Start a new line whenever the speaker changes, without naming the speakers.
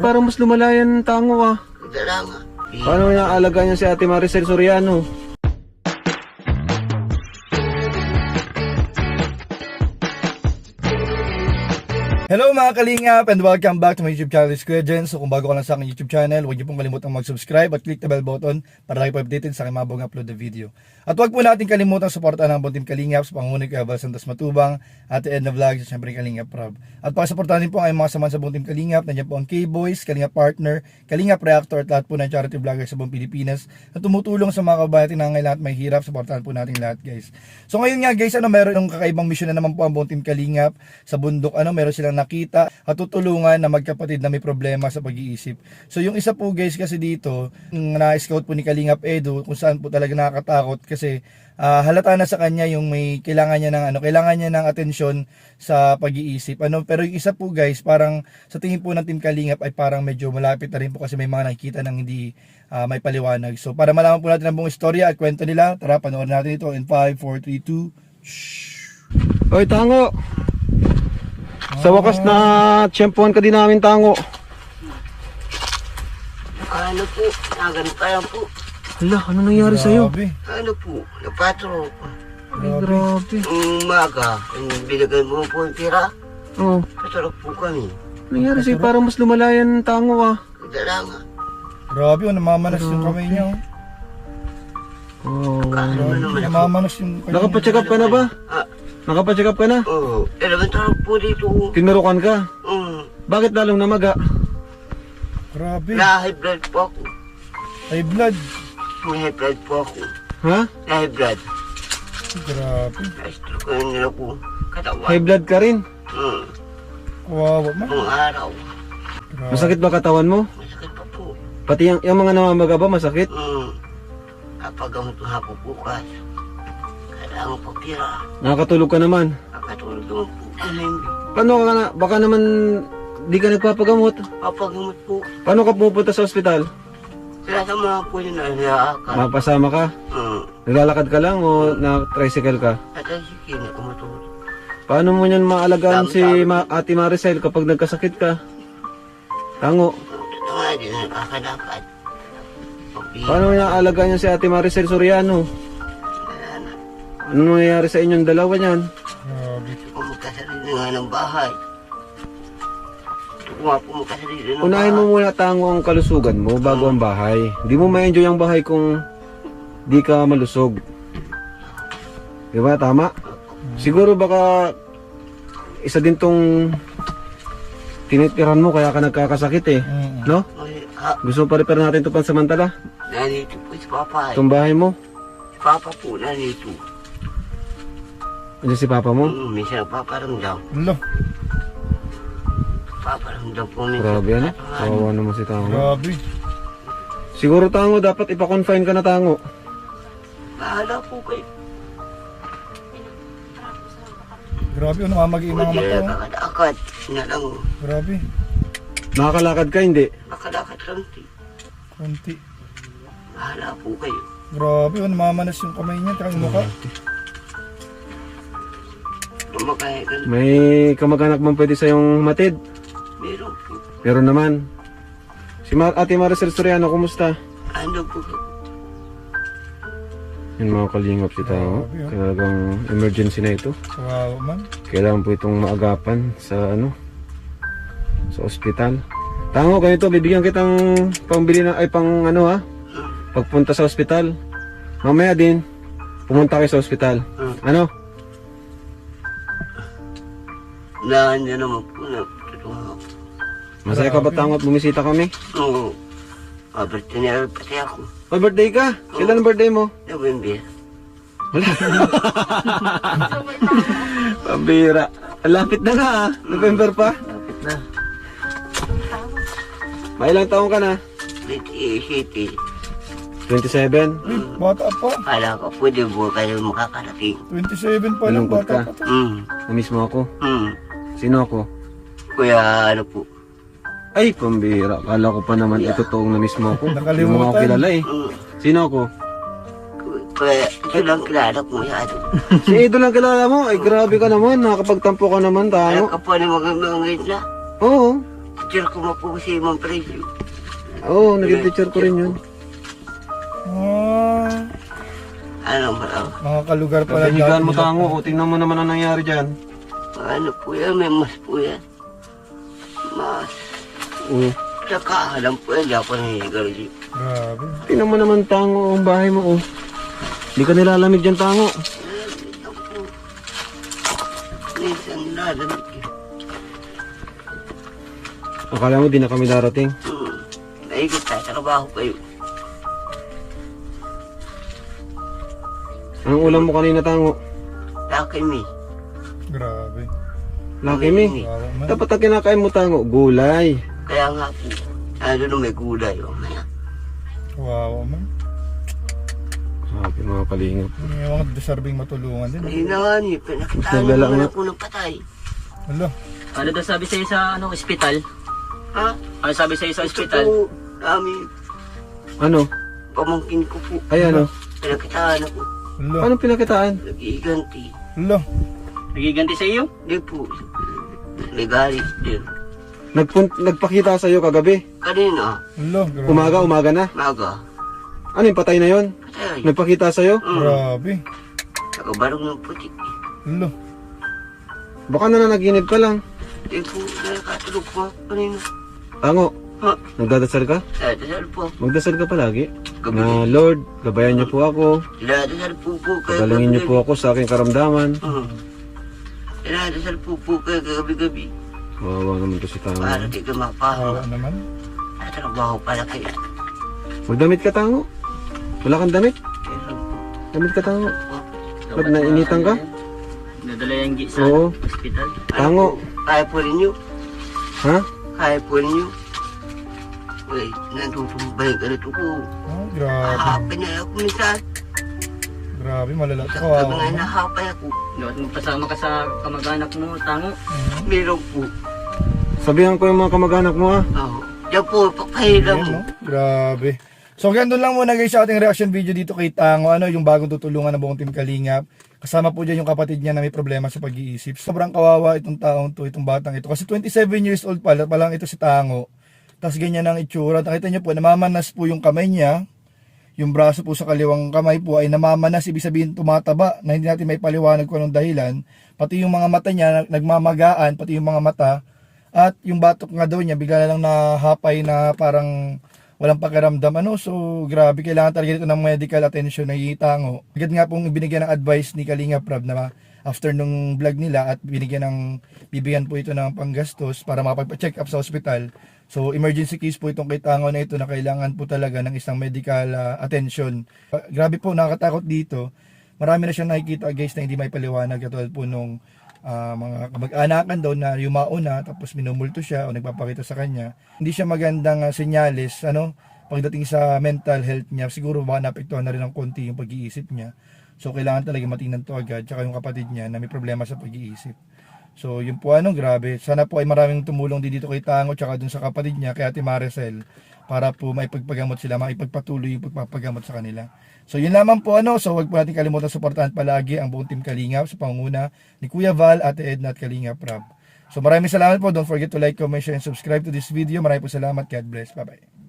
Parang mas lumala yan tango ah.
Dala nga.
Paano niya alaga niya si Ate Maricel Soriano?
Hello mga kalingap and welcome back to my YouTube channel, Square Gen. So kung bago ka lang sa aking YouTube channel, huwag niyo pong kalimutang mag-subscribe at click the bell button para lagi po updated sa aking mga bagong upload na video. At huwag po natin kalimutan suportahan ang buong team Kalingap sa pangunin kay Abel Santos Matubang, Ate Edna Vlogs, at syempre Kalingap Rob. At pakisuportahan din po ang mga samahan sa buong team Kalingap. Nandiyan po ang K-Boys, Kalingap Partner, Kalingap Reactor at lahat po ng charity vloggers sa buong Pilipinas na tumutulong sa mga kabayan na ngailangan at may hirap. Suportahan po natin lahat guys. So ngayon nga guys, ano meron ng kakaibang mission na naman po ang buong team Kalingap sa bundok. Ano meron silang nakita at tutulungan na magkapatid na may problema sa pag-iisip. So yung isa po guys kasi dito, na-scout po ni Kalingap Edu kung saan po talaga nakakatakot kasi ah, halata na sa kanya yung may kailangan niya ng ano, kailangan niya ng atensyon sa pag-iisip. Ano, pero yung isa po guys, parang sa tingin po ng Team Kalingap ay parang medyo malapit na rin po kasi may mga nakikita ng hindi ah, may paliwanag. So para malaman po natin ang buong istorya at kwento nila, tara panoorin natin ito in 5 4 3 2.
Oy, tango! Sa wakas na tiyempuhan ka din namin, tango.
Ano po? Ka lang po.
Hala, ano nangyari sa'yo?
Grabe.
Ano po? Napatro ko.
Ay, grabe.
Umaga, yung binigay mo po yung tira,
Oh,
patulog po kami.
nangyari sa'yo? Parang mas lumala yan tango ah.
Dala nga.
Grabe, oh, namamanas yung kamay niya. oh.
Oh.
Ano
Grabe,
naman ako?
namamanas yung kamay
Nakapacheck up ka na ba?
Ah,
Nakapacheck up ka na?
oo. Dalawang tulog po dito.
Tinurukan ka?
Mm.
Bakit lalong namaga?
Grabe,
Na-high blood po ako.
high blood.
May high blood po ako.
Ha?
Na-high blood.
Grabe,
Na-stroke ko yun nila po. Katawan.
High blood ka rin?
Mm.
kawawa man.
Nung araw.
Grabe.
Masakit ba katawan mo?
Masakit pa po.
Pati yung, yung mga namamaga ba masakit?
Mm. Kapagamot ng hapon bukas. Kailangan po tira.
Nakakatulog ka naman.
Kakatulog naman po kami.
Paano ka na, baka naman di ka nagpapagamot?
Papagamot po.
Paano ka pupunta sa ospital?
Sila sa mga po yun na nilaakal.
Mapasama ka?
Mm.
Naglalakad ka lang o na-tricycle ka?
Sige na kumatulog.
Paano mo niyan maalagaan si. Ma- Ate Maricel kapag nagkasakit ka? Tango,
Ito nga din nakakalakad.
Paano niya alagaan si Ate Maricel Soriano? Ano nangyayari sa inyong dalawa niyan?
Grabe.
Kung magkasarili nga ng bahay. Ito ko nga po magkasarili ng
Unahin mo
bahay.
muna tango ang kalusugan mo bago ang bahay. Di mo ma-enjoy ang bahay kung di ka malusog. Di ba? Tama? Siguro baka isa din tong tinitiran mo kaya ka nagkakasakit eh.
Mm.
No?
Ay, ha,
Gusto mo pa-repair natin ito pansamantala?
nanito po si Papa. eh.
Itong bahay mo?
Si Papa po, nanito.
Ano si papa mo?
Mm, minsan nagpaparamdam.
Lo,
Paparamdam po minsan.
Grabe ano? Kawawa naman si Tango.
grabe.
Siguro Tango, dapat ipa-confine ka na Tango.
Bahala po kayo.
Grabe, oh, namamagi yung mga
Hindi
mata.
na
oh.
kakadakad. Na lang.
Grabe,
Nakakalakad ka, hindi?
Makadakad lang. ti.
konti.
Bahala po kayo.
Grabe, oh, namamanas yung kamay niya, tsaka yung mukha.
Lumakaya ka na.
May kamag-anak bang pwede sa'yong matid?
Meron po.
Meron naman. Si Ma- Ate Maricel Soriano, kumusta?
Ano po?
Yun mga kalingap si.
Grabe, oh.
Talagang emergency na ito.
Kawawa man.
Kailangan po itong maagapan sa ano sa ospital. Tango, ganito, bibigyan kitang pambili na, ay pang ano ha, pagpunta sa ospital. Mamaya din, pumunta kayo sa ospital.
Hmm.
Ano?
Na ano naman po na po.
Masaya ka ba Tango at bumisita kami?
Oo. Ah, birthday niya pati ako.
May birthday ka? Kailan ang birthday mo?
November.
Pambira. Lapit na nga ha. November pa.
Lapit na.
May ilang taong ka na?
28 City.
27.
Uy, bata pa.
Kala ko pwede po kayo makakarating.
27 pa lang,
Malungkot
bata
ka.
pa to.
Hmm.
Namiss mo ako.
Hmm.
Sino ako?
Kuya, ano po?
Ay, pambira. Kala ko pa naman ito toong namiss mo ako.
Nakalimutan.
Hindi mo ako kilala eh.
Hmm.
Sino ako?
Kuya, ito lang kilala ko yan.
Si Edo lang kilala mo. Ay, grabe ka naman. Nakakapagtampo ka naman,
Alam
tango.
ka po ni mga mga ngayon na.
Oo.
teacher ko mo po si Ma'am Presyo.
Oo, naging teacher ko rin yun.
Ah,
Ano ba?
mga kalugar pala.
Pagkahigaan mo
dati nila.
tango, o tingnan mo naman ang nangyari dyan.
Ano po yan? May mas po yan. Mas.
Oo.
Tsaka alam po yan. Di ako nahihigal dito.
Grabe.
Tingnan mo naman tango ang bahay mo, oh. Hindi ka nilalamig dyan, tango.
Ito po. Minsan lalamig yun.
Akala mo di na kami darating.
Hmm. Naigit tayo trabaho kayo.
Anong ulam mo kanina, tango?
Laki mi.
Lucky
Grabe. man.
Dapat ang kinakain mo, tango, gulay.
Kaya nga po. Ano na may gulay. Oh, maya.
Kawawa man.
Sabi mga kalingap.
May mga deserving matulungan din.
Mahina nga niyo. Pinakitaan naman
nga.
ako ng patay.
Hala.
Ano daw sabi sa'yo sa ano, ospital?
Ha?
Ano sabi sa'yo sa
Ito
ospital?
po. Kami.
Ano?
Pamangkin ko po.
Ay, ano?
Pinakitaan ako.
Anong pinakitaan?
Nag-iiganti.
Hala.
Nagiganti sa iyo?
Hindi po. Legalis din.
Nagpun- nagpakita sa'yo kagabi.
Kanina.
Grabe.
Umaga, umaga na.
Maga.
Ano yung patay na yon?
Patay.
Nagpakita sa'yo?
Mm.
Grabe.
Nakabarong ng puti.
Hala.
Baka nananaginip ka lang.
Hindi po. Nakatulog po ako kanina.
Tango,
Ha?
nagdadasal ka?
Dadasal po.
Magdasal ka palagi.
Gabi.
Na Lord, gabayan niyo po ako.
Dadasal po po kayo.
Pagalingin niyo po ako sa aking karamdaman.
Hmm. Dadasal po po kayo gabi-gabi.
Kawawa naman to si Tango.
Para di ka
Kawawa
mapahawa.
naman.
Tatrabaho pala kayo.
Magdamit ka, Tango. Wala kang damit? Damit ka, Tango. Ba't nainitan ka?
Nadala yung gi sa
Oo.
ospital.
Tango.
Kaya po ninyo.
Ha?
Kaya po ninyo. Wait, nantutumbay ka rito po.
Ah, grabe.
Hahapin na ako minsan.
Grabe. Malala. Kawawa
nga
naman.
nahapay ako.
Dapat magpasama ka sa kamag-anak mo, tango.
Mhm.
Meron po.
Sabihan ko yung mga kamag-anak mo, ha?
Oh. Diyan po,
Ayan,
mo.
Grabe. So ganun lang muna guys sa ating reaction video dito kay Tango. Ano yung bagong tutulungan ng buong team Kalingap. Kasama po dyan yung kapatid niya na may problema sa pag-iisip. Sobrang kawawa itong taong to, itong batang ito. Kasi 27 years old pala, pa lang ito si Tango. Tapos ganyan ang itsura. Nakita niyo po, namamanas po yung kamay niya. Yung braso po sa kaliwang kamay po ay namamanas. Ibig sabihin tumataba na hindi natin may paliwanag kung anong dahilan. Pati yung mga mata niya nagmamagaan, pati yung mga mata. At yung batok nga daw niya, bigla na lang nahapay na parang walang pakiramdam. Ano, so grabe, kailangan talaga dito ng medical attention na itango. Agad nga pong binigyan ng advice ni Kalinga Prab na after nung vlog nila at binigyan ng, bibigyan po ito ng panggastos para makapagpa-check up sa hospital. So emergency case po itong kay Tango na ito na kailangan po talaga ng isang medical ah, attention. Ah, grabe po, nakakatakot dito. Marami na siyang nakikita guys na hindi may paliwanag katulad po nung ah, mga kamag-anakan daw na yumao na tapos minumulto siya o nagpapakita sa kanya. Hindi siya magandang ah, senyales ano pagdating sa mental health niya. Siguro baka naapektuhan na rin ng konti yung pag-iisip niya. So kailangan talaga matingnan to agad tsaka yung kapatid niya na may problema sa pag-iisip. So yun po ano grabe. Sana po ay maraming tumulong din dito kay Tango tsaka dun sa kapatid niya kay Ate Maricel para po maipagpagamot sila, maipagpatuloy yung pagpapagamot sa kanila. So yun lamang po ano, so wag po natin kalimutan suportahan palagi ang buong team Kalingap sa pangunguna ni Kuya Val, Ate Edna at Kalingap Rob. So maraming salamat po. Don't forget to like, comment, share, and subscribe to this video. Maraming po salamat. God bless. Bye-bye.